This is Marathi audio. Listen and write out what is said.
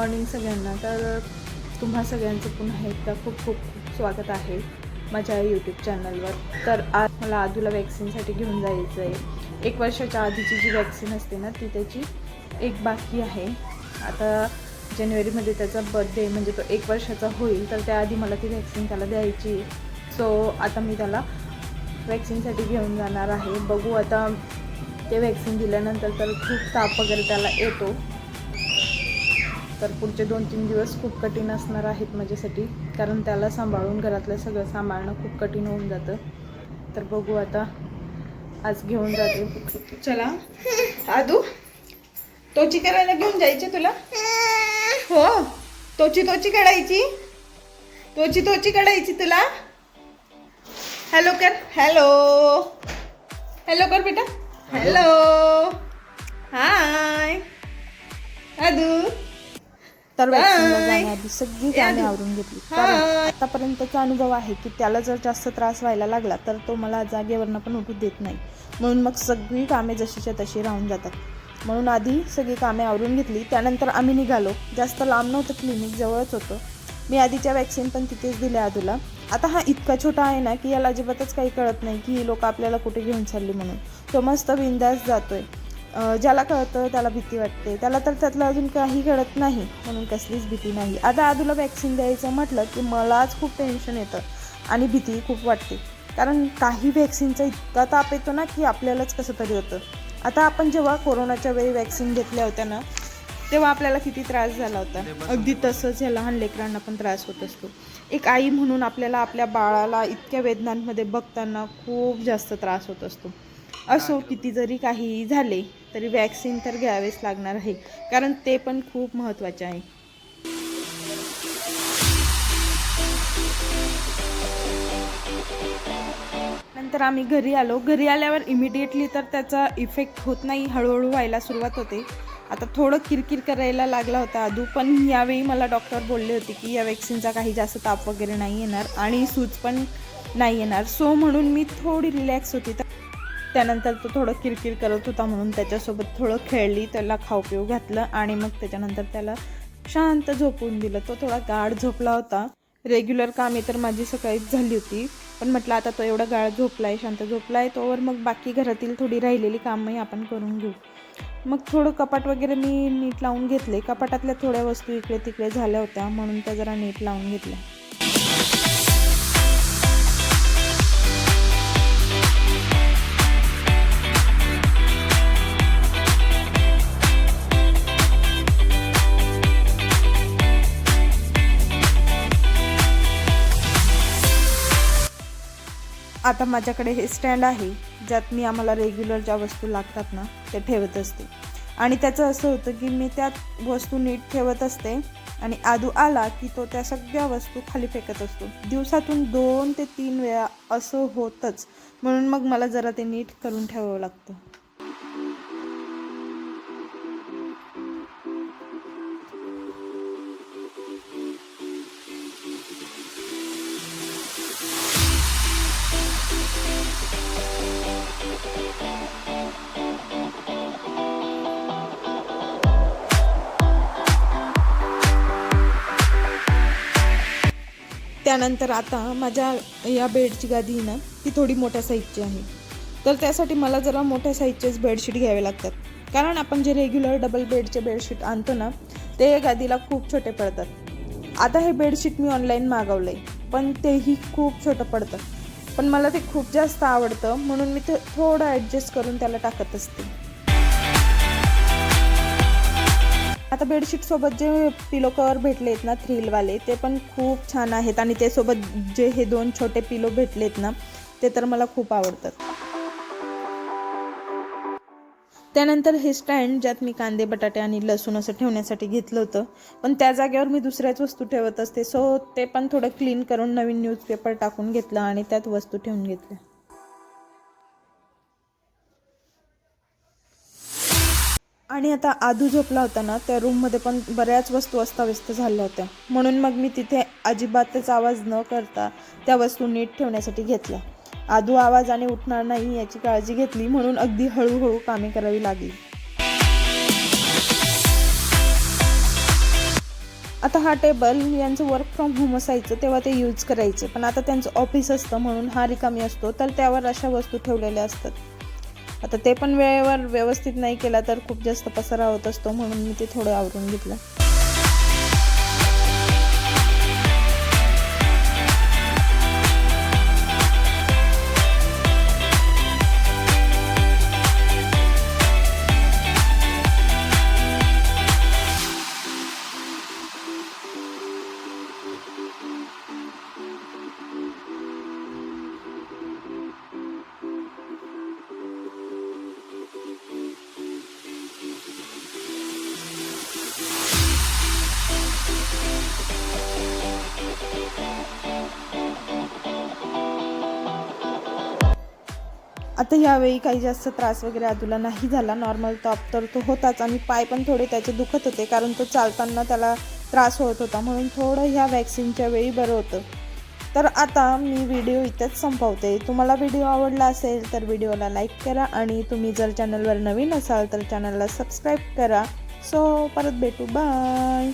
मॉर्निंग सगळ्यांना. तर तुम्हा सगळ्यांचं पुन्हा एकदा खूप खूप खूप स्वागत आहे माझ्या यूट्यूब चॅनलवर तर आज मला आदूला वॅक्सिनसाठी घेऊन जायचं आहे एक वर्षाच्या आधीची जी वॅक्सिन असते ना ती त्याची एक बाकी आहे. आता जानेवारीमध्ये त्याचा बर्थडे म्हणजे तो एक वर्षाचा होईल तर त्याआधी मला ती वॅक्सिन त्याला द्यायची. सो आता मी त्याला वॅक्सिनसाठी घेऊन जाणार आहे. बघू आता ते वॅक्सिन दिल्यानंतर तर खूप ताप वगैरे त्याला येतो. तर पुढचे दोन तीन दिवस खूप कठीण असणार आहेत माझ्यासाठी. कारण त्याला सांभाळून घरातलं सगळं सांभाळणं खूप कठीण होऊन जातं. तर बघू आता. आज घेऊन जाते. चला. आदू तोची करायला घेऊन जायची तुला? हो. तोची तोची काढायची. तोची तोची काढायची तुला. हॅलो कर. हॅलो. हॅलो कर बेटा. हॅलो. हाय. अदू तर. जाण्याआधी सगळी कामे आवरून घेतली. कारण आतापर्यंतचा अनुभव आहे की त्याला जर जास्त त्रास व्हायला लागला तर तो मला जागेवरनं पण उठू देत नाही. म्हणून मग सगळी कामे जशीच्या तशी राहून जातात. म्हणून आधी सगळी कामे आवरून घेतली. त्यानंतर आम्ही निघालो. जास्त लांब नव्हतं क्लिनिक जवळच होतं. मी आधीच्या वॅक्सिन पण तिथेच दिल्या आदूला आता हा इतका छोटा आहे ना की याला अजिबातच काही कळत नाही की ही लोक आपल्याला कुठे घेऊन चालली म्हणून. तो मस्त बिंदास जातोय. ज्याला कळतं त्याला भीती वाटते. त्याला तर त्यातलं अजून काही कळत नाही म्हणून कसलीच भीती नाही. आता आदूला वॅक्सिन द्यायचं म्हटलं की मलाच खूप टेन्शन येतं आणि भीती खूप वाटते. कारण काही वॅक्सिनचा इतका ताप येतो ना की आपल्यालाच कसं तरी होतं. आता आपण जेव्हा कोरोनाच्या वेळी वॅक्सिन घेतल्या होत्या ना तेव्हा आपल्याला किती त्रास झाला होता. अगदी तसंच या लहान लेकरांना पण त्रास होत असतो. एक आई म्हणून आपल्याला आपल्या बाळाला इतक्या वेदनांमध्ये बघताना खूप जास्त त्रास होत असतो. असो किती जरी काही झाले तरी वॅक्सिन तर घ्यावेच लागणार आहे. कारण ते पण खूप महत्त्वाचे आहे. नंतर आम्ही घरी आलो. घरी आल्यावर इमिडिएटली तर त्याचा इफेक्ट होत नाही. हळूहळू व्हायला सुरुवात होते. आता थोडं किरकिर करायला लागला होता आधू पण यावेळी मला डॉक्टर बोलले होते की या वॅक्सिनचा काही जास्त ताप वगैरे नाही येणार आणि सूज पण नाही येणार. सो म्हणून मी थोडी रिलॅक्स होती. तर त्यानंतर तो थोडं किरकिर करत होता म्हणून त्याच्यासोबत थोडं खेळली त्याला खाऊ पिऊ घातलं आणि मग त्याच्यानंतर त्याला शांत झोपून दिलं. तो थोडा गाढ झोपला होता. रेग्युलर कामे तर माझी सकाळीच झाली होती. पण म्हटलं आता तो एवढा गाळ झोपला आहे शांत झोपला आहे तोवर मग बाकी घरातील थोडी राहिलेली कामही आपण करून घेऊ. मग थोडं कपाट वगैरे मी नीट लावून घेतले. कपाटातल्या थोड्या वस्तू इकडे तिकडे झाल्या होत्या म्हणून त्या जरा नीट लावून घेतल्या. आता माझ्याकडे हे स्टँड आहे ज्यात मी आम्हाला रेग्युलर ज्या वस्तू लागतात ना ते ठेवत असते. आणि त्याचं असं होतं की मी त्यात वस्तू नीट ठेवत असते आणि आदू आला की तो त्या सगळ्या वस्तू खाली फेकत असतो. दिवसातून दोन ते तीन वेळा असं होतंच. म्हणून मग मला जरा ते नीट करून ठेवावं लागतं. त्यानंतर आता माझ्या या बेडची गादी आहे ना ती थोडी मोठ्या साईजची आहे. तर त्यासाठी मला जरा मोठ्या साईजचेच बेडशीट घ्यावे लागतात. कारण आपण जे रेग्युलर डबल बेडचे बेडशीट आणतो ना ते गादीला खूप छोटे पडतात. आता हे बेडशीट मी ऑनलाईन मागवलं आहे पण तेही खूप छोटं पडतं. पण मला ते खूप जास्त आवडतं म्हणून मी ते थोडं ॲडजस्ट करून त्याला टाकत असते. आता बेडशीट सोबत जे पिलो कवर भेटले आहेत ना थ्रीलवाले ते पण खूप छान आहेत. आणि ते सोबत जे हे दोन छोटे पिलो भेटलेत ना ते तर मला खूप आवडतात. त्यानंतर हे स्टँड ज्यात मी कांदे बटाटे आणि लसूण असं ठेवण्यासाठी घेतलं होतं. पण त्या जागेवर मी दुसऱ्याच वस्तू ठेवत असते. सो ते पण थोडं क्लीन करून नवीन न्यूजपेपर टाकून घेतलं आणि त्यात वस्तू ठेवून घेतल्या. आणि आता आधू झोपला होता ना त्या रूममध्ये पण बऱ्याच वस्तू अस्ताव्यस्त झाल्या होत्या. म्हणून मग मी तिथे अजिबातच आवाज न करता त्या वस्तू नीट ठेवण्यासाठी घेतल्या. आधू आवाज आणि उठणार नाही याची काळजी घेतली म्हणून अगदी हळूहळू कामे करावी लागली. आता हा टेबल यांचं वर्क फ्रॉम होम असायचं तेव्हा ते यूज करायचे. पण आता त्यांचं ऑफिस असतं म्हणून हा रिकामी असतो तर त्यावर अशा वस्तू ठेवलेल्या असतात. आता ते पण वेळेवर व्यवस्थित नाही केला तर खूप जास्त पसारा होत असतो म्हणून मी ते थोडं आवरून घेतलं. आता यावेळी काही जास्त त्रास वगैरे आदूला नाही झाला. नॉर्मल टॉप तर तो होताच आणि पाय पण थोडे त्याचे दुखत होते कारण तो चालताना त्याला त्रास होत होता. म्हणून थोडं ह्या वॅक्सिनच्या वेळी बरं होतं. तर आता मी व्हिडिओ इथेच संपवते. तुम्हाला व्हिडिओ आवडला असेल तर व्हिडिओला लाईक करा आणि तुम्ही जर चॅनलवर नवीन असाल तर चॅनलला सबस्क्राईब करा. सो परत भेटू. बाय